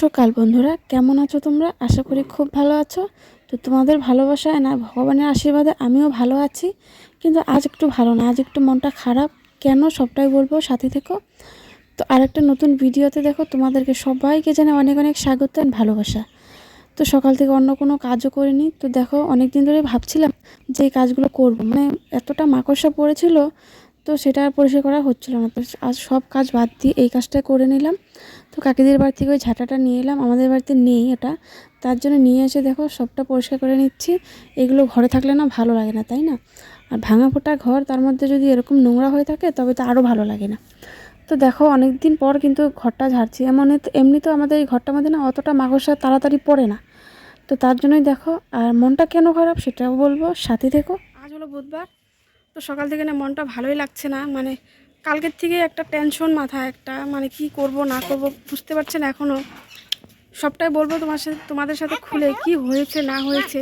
সকাল বন্ধুরা, কেমন আছো তোমরা? আশা করি খুব ভালো আছো। তো তোমাদের ভালোবাসায় না, ভগবানের আশীর্বাদে আমিও ভালো আছি। কিন্তু আজ একটু ভালো না, আজ একটু মনটা খারাপ। কেন সবটাই বলব, সাথে থেকো। তো আরেকটা নতুন ভিডিওতে দেখো, তোমাদেরকে সবাইকে জানে অনেক অনেক স্বাগত ভালোবাসা। তো সকাল থেকে অন্য কোনো কাজও করিনি। তো দেখো অনেক দিন ধরে ভাবছিলাম যে এই কাজগুলো করব। মানে এতটা মাকড়সা পড়েছিল, তো সেটা আর পরিষ্কার করা হচ্ছিল না। তো আজ সব কাজ বাদ দিয়ে এই কাজটা করে নিলাম। তো কাকিদের বাড়ি থেকে ওই ঝাঁটাটা নিয়ে এলাম, আমাদের বাড়িতে নেই এটা। তার জন্য নিয়ে এসে দেখো সবটা পরিষ্কার করে নিচ্ছি। এগুলো ঘরে থাকলে না ভালো লাগে না, তাই না? আর ভাঙা ফোটা ঘর, তার মধ্যে যদি এরকম নোংরা হয়ে থাকে তবে তো আরও ভালো লাগে না। তো দেখো অনেক দিন পর কিন্তু ঘরটা ঝাড়ছি। এমন এমনি তো আমাদের এই ঘরটার মধ্যে না অতটা মাকড়সা তাড়াতাড়ি পড়ে না। তো তার জন্যই দেখো, আর মনটা কেন খারাপ সেটাও বলব, সাথে থেকো। আজ হলো বুধবার, তো সকাল থেকে না মনটা ভালোই লাগছে না। মানে কালকের থেকে একটা টেনশন মাথায়, একটা মানে কি করব, না করব, বুঝতে পারছেন এখনও সবটাই বলব তোমার সাথে, তোমাদের সাথে খুলে, কি হয়েছে, না হয়েছে।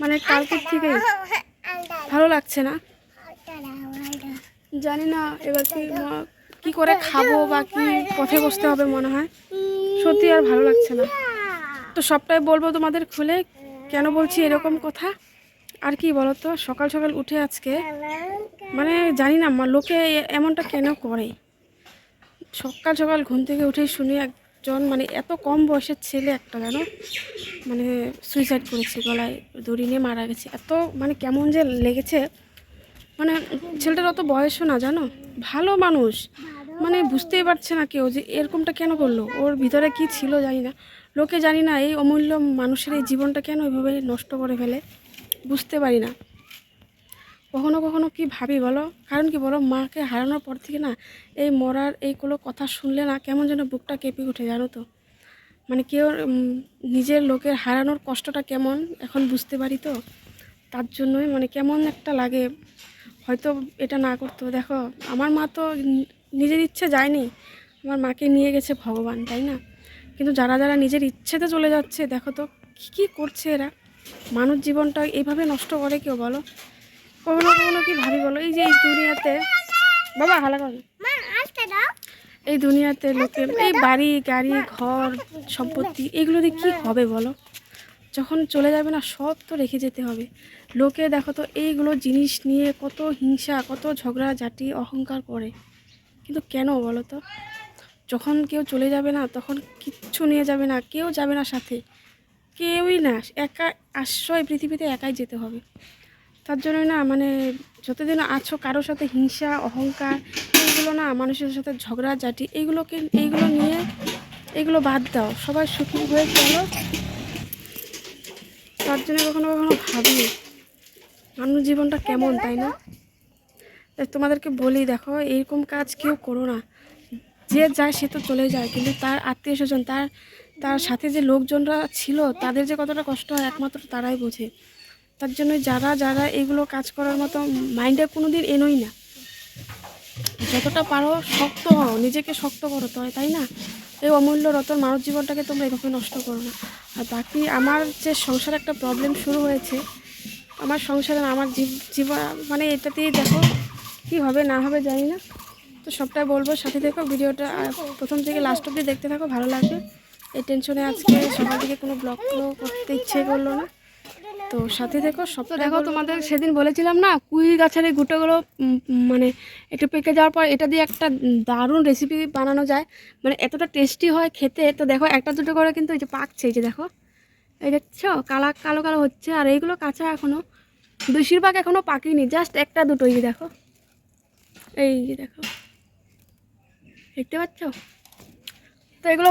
মানে কালকের থেকে ভালো লাগছে না। জানি না, এবার কি কি করে খাব বা কি পথে বসতে হবে মনে হয়। সত্যি আর ভালো লাগছে না। তো সবটাই বলব তোমাদের খুলে। কেন বলছি এরকম কথা? আর কি বলো তো সকাল সকাল উঠে আজকে মানে জানি না মা- লোকে এমনটা কেন করে? সকাল সকাল ঘুম থেকে উঠেই শুনি একজন মানে এত কম বয়সের ছেলে একটা জানো? মানে সুইসাইড করেছে গলায় দড়ি নিয়ে মারা গেছে। এত মানে কেমন যে লেগেছে। মানে ছেলেটার অত বয়সও না জানো? ভালো মানুষ। মানে বুঝতেই পারছে না কেউ যে এরকমটা কেন করল? ওর ভিতরে কি ছিল জানি না। লোকে জানি না এই অমূল্য মানুষের এই জীবনটা কেন এভাবে নষ্ট করে ফেলে। বুঝতে পারি না। কখনো কখনো কি ভাবি বলো? কারণ কি বলো, মাকে হারানোর পর থেকে না এই মরার এইগুলো কথা শুনলে না কেমন যেন বুকটা কেঁপে উঠে, জানো তো? মানে কেউ নিজের লোকের হারানোর কষ্টটা কেমন, এখন বুঝতে পারি তো? তার জন্যই মানে কেমন একটা লাগে। হয়তো এটা না করতো। দেখো, আমার মা তো নিজের ইচ্ছে যায়নি। আমার মাকে নিয়ে গেছে ভগবান, তাই না? কিন্তু যারা যারা নিজের ইচ্ছেতে চলে যাচ্ছে, দেখো তো, কী কী করছে এরা? মানুষ জীবনটা এইভাবে নষ্ট করে কেউ বলো? কখনো কখনো কি ভাবি বলো এই যে এই দুনিয়াতে বাবা হালা কর। এই দুনিয়াতে লোকের এই বাড়ি গাড়ি ঘর সম্পত্তি এগুলো দিয়ে কী হবে বলো? যখন চলে যাবে না সব তো রেখে যেতে হবে। লোকে দেখো তো এইগুলো জিনিস নিয়ে কত হিংসা কত ঝগড়া ঝাঁটি অহংকার করে। কিন্তু কেন বলো তো? যখন কেউ চলে যাবে না তখন কিচ্ছু নিয়ে যাবে না কেউ যাবে না সাথে। কেউই না, একা আশ্রয় পৃথিবীতে একাই যেতে হবে। তার জন্য না মানে যতদিন আছো কারোর সাথে হিংসা, অহংকার এইগুলো না মানুষের সাথে ঝগড়া ঝাঁটি এইগুলোকে এইগুলো নিয়ে এগুলো বাদ দাও, সবাই সুখী হয়ে চলো। তার জন্য কখনো কখনো ভাবি, মানুষ জীবনটা কেমন, তাই না? তোমাদেরকে বলি, দেখো, এইরকম কাজ কেউ করো না। যে যায় সে তো চলে যায়, কিন্তু তার আত্মীয় স্বজন তার তার সাথে যে লোকজনরা ছিল, তাদের যে কতটা কষ্ট হয় একমাত্র তারাই বোঝে। তার জন্য যারা যারা এগুলো কাজ করার মতো মাইন্ডে কোনো দিন এনোই না। যতটা পারো শক্ত হও, নিজেকে শক্ত করো, তো তাই না? এই অমূল্য রতন মানব জীবনটাকে তোমরা এভাবে নষ্ট করো না। আর বাকি আমার যে সংসারে একটা প্রবলেম শুরু হয়েছে, আমার সংসারে আমার জীব- জীবন মানে এটাতেই দেখো কি হবে, না হবে, জানি না। তো সবটাই বলব, সাথে দেখো ভিডিওটা প্রথম থেকে লাস্ট অব্দি দেখতে থাকো, ভালো লাগবে। এই টেনশনে আজকে সকাল থেকে কোনো ব্লগ করতে ইচ্ছে করল না। তো সাথে দেখো সব দেখো তোমাদের সেদিন বলেছিলাম না কুই গাছের এই গুঁটোগুলো মানে একটু পেকে যাওয়ার পর এটা দিয়ে একটা দারুণ রেসিপি বানানো যায়। মানে এতটা টেস্টি হয় খেতে। তো দেখো একটা দুটো করে কিন্তু এই যে পাকছে এই যে দেখো। এই দেখছ? কালা কালো কালো হচ্ছে। আর এইগুলো কাঁচা এখনও বেশিরভাগ এখনও পাকেনি জাস্ট একটা দুটো এই যে দেখো। এই যে দেখো। দেখতে পাচ্ছ? তো এগুলো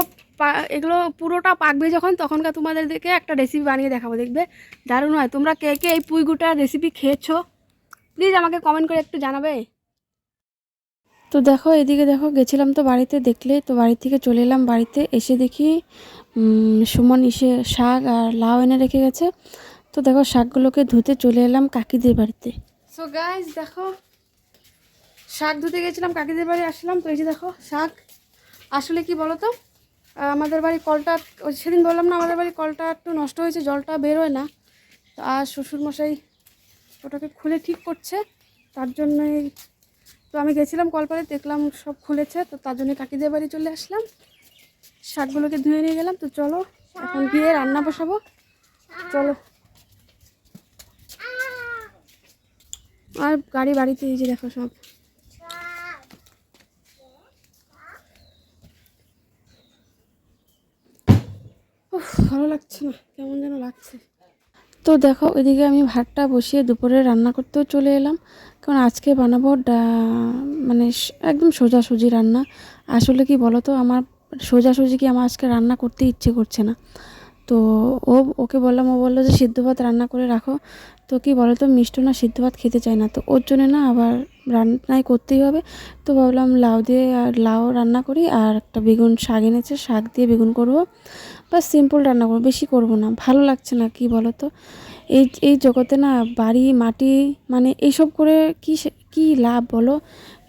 এগুলো পুরোটা পাকবে যখন, তখনকার তোমাদের দেখে একটা রেসিপি বানিয়ে দেখাবো, দেখবে? দারুণ হয়। তোমরা কে কে এই পুঁইগুটার রেসিপি খেয়েছো? প্লিজ আমাকে কমেন্ট করে একটু জানাবে। তো দেখো, এদিকে দেখো, গেছিলাম তো বাড়িতে, দেখলে তো বাড়ি থেকে চলে এলাম বাড়িতে, এসে দেখি সুমন এসে শাক আর লাউ এনে রেখে গেছে। তো দেখো, শাকগুলোকে ধুতে চলে এলাম কাকিদের বাড়িতে। সো গাইজ দেখো, শাক ধুতে গেছিলাম, কাকিদের বাড়ি আসলাম। তো এই যে দেখো, শাক। আসলে কি বলো তো আমাদের বাড়ি কলটা, ওই সেদিন বললাম না, আমাদের বাড়ি কলটা একটু নষ্ট হয়েছে, জলটা বেরোয় না। তো আর শ্বশুরমশাই ওটাকে খুলে ঠিক করছে, তার জন্যই তো আমি গেছিলাম কলপারে দেখলাম সব খুলেছে, তো তার জন্য কাকিদের বাড়ি চলে আসলাম। শাকগুলোকে ধুয়ে নিয়ে গেলাম, তো চলো এখন গিয়ে রান্না বসাবো। চলো। আর গাড়ি বাড়িতে এই যে দেখো সব। ভালো লাগছে না, কেমন যেন লাগছে। তো দেখো ওইদিকে আমি ভাতটা বসিয়ে দুপুরে রান্না করতেও চলে এলাম। কারণ আজকে বানাবো মানে একদম সোজাসুজি রান্না। আসলে কি বলো তো আমার সোজাসুজি কি আমার আজকে রান্না করতে ইচ্ছে করছে না। তো ও, ওকে বললাম, ও বলল যে, সিদ্ধ ভাত রান্না করে রাখো। তো কি বলো তো মিষ্ট না সিদ্ধ ভাত খেতে চায় না, তো ওর জন্য না আবার রান্নাই করতেই হবে। তো ভাবলাম লাউ দিয়ে আর লাউ রান্না করি আর একটা বেগুন শাক এনেছে, শাক দিয়ে বেগুন করব। বা সিম্পল রান্না করব, বেশি করব না, ভালো লাগছে না কি বলো তো এই এই জগতে না বাড়ি, মাটি মানে এইসব করে কি কি লাভ বলো?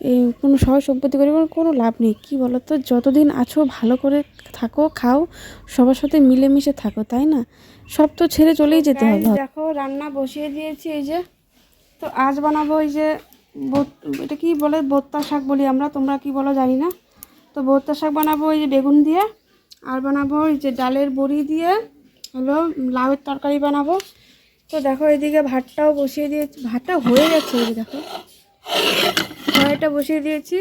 এই কোনো সয় সম্পত্তি করে কোনো- লাভ নেই। কি বলো তো যতদিন আছো ভালো করে থাকো খাও সবার সাথে মিলেমিশে থাকো তাই না? সব তো ছেড়ে চলেই যেতে হবে। দেখো রান্না বসিয়ে দিয়েছি এই যে। তো আজ বানাবো এই যে বোত- এটা কি বলে? বোত্তা শাক বলি আমরা তোমরা কি বলো জানি না। তো বোত্তা শাক বানাবো এই যে বেগুন দিয়ে আর বানাবো এই যে ডালের বড়ি দিয়ে হলো লাউয়ের তরকারি বানাবো। তো দেখো এদিকে ভাতটাও বসিয়ে দিয়ে ভাতটা হয়ে গেছে এই দেখো। কড়াইটা বসিয়ে দিয়েছি।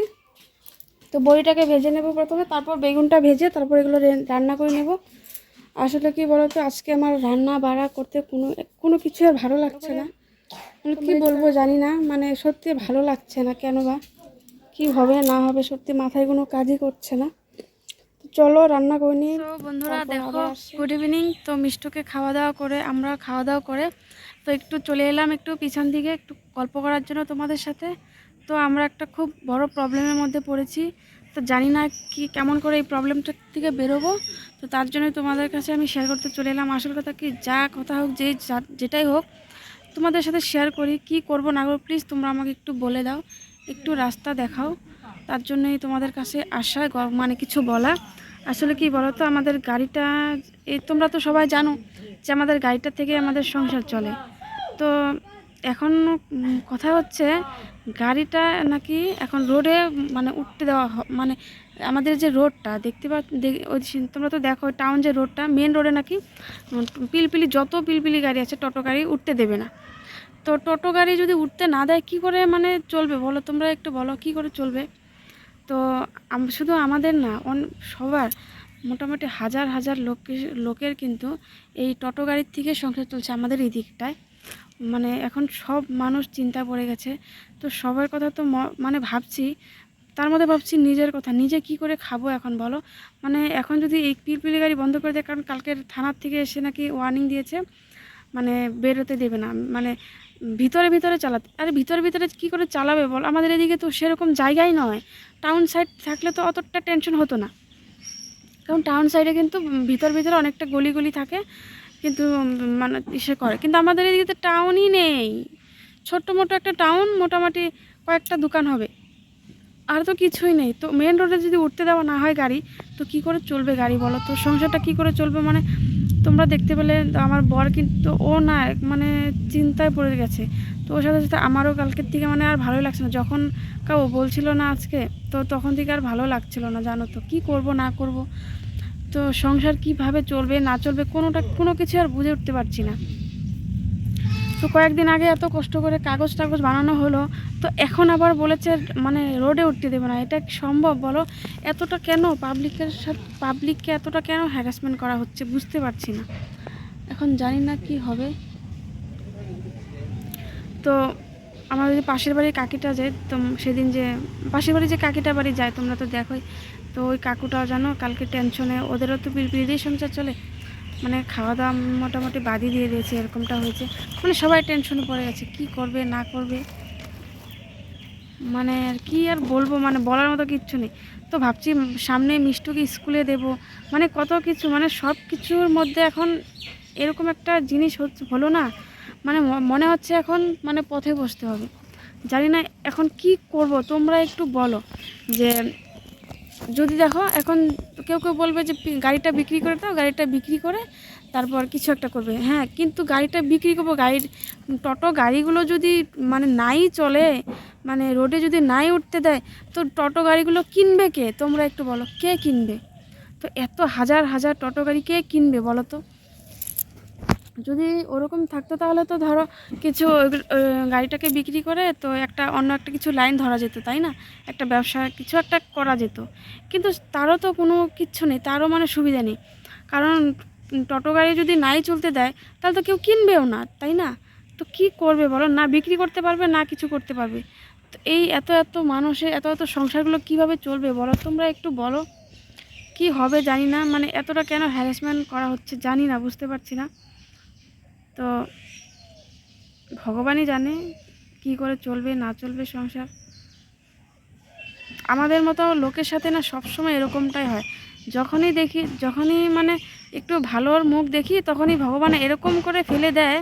তো বড়িটাকে ভেজে নেব প্রথমে তারপর বেগুনটা ভেজে তারপর এগুলো রান্না করে নেব। আসলে কি বলতো আজকে আমার রান্না বাড়া করতে কোনো কোনো কিছু আর ভালো লাগছে না। মানে কি বলব জানি না মানে সত্যি ভালো লাগছে না কেন বা? কী হবে না হবে সত্যি মাথায় কোনো কাজই করছে না। তো চলো রান্না করে নিই বন্ধুরা দেখো গুড ইভিনিং তো মিষ্টকে খাওয়া দাওয়া করে আমরা খাওয়া দাওয়া করে তো একটু চলে এলাম একটু পিছন দিকে একটু গল্প করার জন্য তোমাদের সাথে। তো আমরা একটা খুব বড় প্রবলেমের মধ্যে পড়েছি। তো জানি না কি, কেমন করে এই প্রবলেমটা থেকে বেরোবো। তো তার জন্য তোমাদের কাছে আমি শেয়ার করতে চলে এলাম। আসল কথা কি, যা কথা হোক, যে যেটাই হোক, তোমাদের সাথে শেয়ার করি। কি করব না করব প্লিজ তোমরা আমাকে একটু বলে দাও। একটু রাস্তা দেখাও। তার জন্যই তোমাদের কাছে আসা মানে কিছু বলা। আসলে কি বলো তো আমাদের গাড়িটা, এই তোমরা তো সবাই জানো যে আমাদের গাড়িটা থেকে আমাদের সংসার চলে। তো এখন কথা হচ্ছে গাড়িটা নাকি এখন রোডে মানে উঠতে দেওয়া মানে আমাদের যে রোডটা দেখতে পা তোমরা তো দেখো টাউন যে রোডটা মেন রোডে নাকি পিলপিলি যত পিলপিলি গাড়ি আছে টোটো গাড়ি উঠতে দেবে না। তো টোটো গাড়ি যদি উঠতে না দেয় কি করে মানে চলবে বলো তোমরা একটু বলো কি করে চলবে? তো শুধু আমাদের না সবার মোটামুটি হাজার হাজার লোকের লোকের কিন্তু এই টোটো গাড়ির থেকে সংসার চলছে আমাদের এই দিকটায়। মানে এখন সব মানুষ চিন্তা পড়ে গেছে। তো সবার কথা তো মানে ভাবছি, তার মধ্যে ভাবছি নিজের কথা, নিজে কি করে খাব এখন বলো? মানে এখন যদি এই পিলপিলি গাড়ি বন্ধ করে দেয়, কারণ কালকের থানার থেকে এসে নাকি ওয়ার্নিং দিয়েছে মানে বেরোতে দেবে না। মানে ভিতরে ভিতরে চালাতে, আরে ভিতরে ভিতরে কি করে চালাবে বল? আমাদের এদিকে তো সেরকম জায়গাই নয়। টাউন সাইড থাকলে তো অতটা টেনশন হতো না। কারণ টাউন সাইডে কিন্তু ভিতর ভিতরে অনেকটা গলি গলি থাকে। কিন্তু মানে ইসে করে। কিন্তু আমাদের এদিকে তো টাউনই নেই। ছোট্ট মোটো একটা টাউন মোটামুটি কয়েকটা দোকান হবে। আর তো কিছুই নেই। তো মেন রোডে যদি উঠতে দেওয়া না হয় গাড়ি, তো কি করে চলবে গাড়ি বলো তো? সংসারটা কি করে চলবে? মানে তোমরা দেখতে পেলে, আমার বর কিন্তু, ও না মানে চিন্তায় পড়ে গেছে। তো ওর সাথে সাথে আমারও কালকের থেকে মানে আর ভালোই লাগছে না। যখন কাউ বলছিল না আজকে, তো তখন থেকে আর ভালো লাগছিল না, জানো তো। কি করব, না করব? তো সংসার কীভাবে চলবে, না চলবে, কোনোটা, কোনো কিছু আর বুঝে উঠতে পারছি না। তো কয়েকদিন আগে এত কষ্ট করে কাগজ টাগজ বানানো হলো, তো এখন আবার বলেছে মানে রোডে উঠতে দেবে না। এটা সম্ভব বলো? এতটা কেন পাবলিকের সাথে পাবলিককে এতটা কেন হ্যারাসমেন্ট করা হচ্ছে বুঝতে পারছি না। এখন জানি না কি হবে। তো আমাদের পাশের বাড়ির কাকিটা যে, তো সেদিন যে, পাশের বাড়ি যে কাকিটা বাড়ি যায়, তোমরা তো দেখোই তো ওই কাকুটাও জানো, কালকে টেনশনে ওদেরও তো পিলপিলি সংসার চলে। মানে খাওয়া দাওয়া মোটামুটি বাদি দিয়ে দিয়েছে, এরকমটা হয়েছে। মানে সবাই টেনশনে পড়ে গেছে, কি করবে, না করবে? মানে আর কি আর বলব মানে বলার মতো কিচ্ছু নেই। তো ভাবছি সামনে মিষ্টুকে স্কুলে দেব মানে কত কিছু মানে সব কিছুর মধ্যে এখন এরকম একটা জিনিস হচ্ছে, হলো না। মানে মনে হচ্ছে এখন মানে পথে বসতে হবে। জানি না এখন কি করব, তোমরা একটু বলো যে যদি দেখো, এখন কেউ কেউ বলবে যে গাড়িটা বিক্রি করে দাও, গাড়িটা বিক্রি করে তারপর কিছু একটা করবে। হ্যাঁ কিন্তু গাড়িটা বিক্রি করব, গাড়ির, টোটো গাড়িগুলো যদি মানে নাই চলে মানে রোডে যদি নাই উঠতে দেয়, তো টোটো গাড়িগুলো কিনবে কে? তোমরা একটু বলো, কে কিনবে? তো এত হাজার হাজার টোটো গাড়ি কে কিনবে বলো তো? যদি ওরকম থাকতো তাহলে তো ধরো কিছু গাড়িটাকে বিক্রি করে তো একটা অন্য একটা কিছু লাইন ধরা যেত, তাই না? একটা ব্যবসা, কিছু একটা করা যেত। কিন্তু তারও তো কোনো কিচ্ছু নেই, তারও মানে সুবিধা নেই। কারণ টোটো গাড়ি যদি নাই চলতে দেয়, তাহলে তো কেউ কিনবেও না, তাই না? তো কি করবে বলো? না বিক্রি করতে পারবে, না কিছু করতে পারবে। তো এই এত এত মানুষের, এত এত সংসারগুলো কীভাবে চলবে বলো? তোমরা একটু বলো। কি হবে জানি না মানে এতটা কেন হ্যারাসমেন্ট করা হচ্ছে জানি না, বুঝতে পারছি না। তো ভগবানই জানে কি করে চলবে, না চলবে সংসার। আমাদের মতো লোকের সাথে না সবসময় এরকমটাই হয়। যখনই দেখি, যখনই মানে একটু ভালোর মুখ দেখি, তখনই ভগবান এরকম করে ফেলে দেয়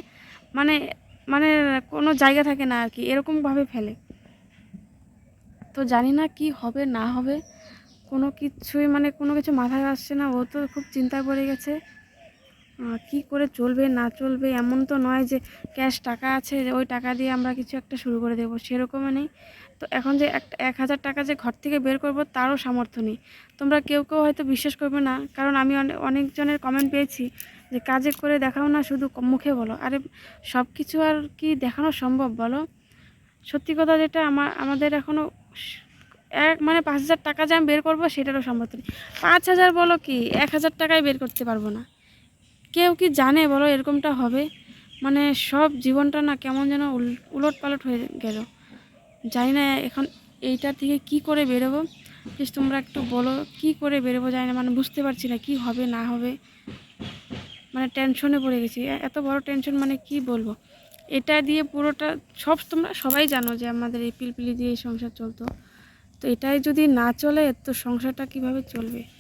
মানে মানে কোনো জায়গা থাকে না আর কি এরকমভাবে ফেলে। তো জানি না কি হবে, না হবে, কোনো কিছুই মানে কোনো কিছু মাথায় আসছে না, ও তো খুব চিন্তায় পড়ে গেছে। কি করে চলবে, না চলবে, এমন তো নয় যে ক্যাশ টাকা আছে ওই টাকা দিয়ে আমরা কিছু একটা শুরু করে দেবো, সেরকমও নেই। তো এখন যে এক হাজার টাকা যে ঘর থেকে বের করব, তারও সামর্থ্য নেই। তোমরা কেউ কেউ হয়তো বিশ্বাস করবে না, কারণ আমি অনেক অনেকজনের কমেন্ট পেয়েছি যে কাজে করে দেখাও না, শুধু মুখে বলো। আরে সব কিছু আর কি দেখানো সম্ভব বলো? সত্যি কথা যেটা আমার আমাদের এখনও এক মানে পাঁচ হাজার টাকা যে আমি বের করব, সেটারও সম্ভব নেই। পাঁচ হাজার বলো কি, এক হাজার টাকায় বের করতে পারব না। কেউ কি জানে বলো এরকমটা হবে? মানে সব জীবনটা না কেমন যেন উল- উলট পালট হয়ে গেল। জানি না এখন এইটার থেকে কি করে বেরোবো? প্লিজ তোমরা একটু বলো, কি করে বেরোবো জানি না মানে বুঝতে পারছি না কি হবে, না হবে। মানে টেনশনে পড়ে গেছি। এত বড় টেনশন মানে কি বলব? এটা দিয়ে পুরোটা সব তোমরা সবাই জানো যে আমাদের এই পিলপিলি দিয়ে এই সংসার চলতো। তো এটাই যদি না চলে, তো সংসারটা কীভাবে চলবে?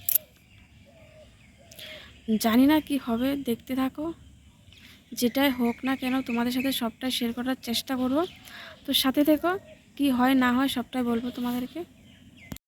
জানি না কি হবে, দেখতে থাকো। যেটাই হোক না কেন, তোমাদের সাথে সবটাই শেয়ার করার চেষ্টা করব। তো সাথে থেকো, কি হয় না হয় সবটাই বলব তোমাদেরকে।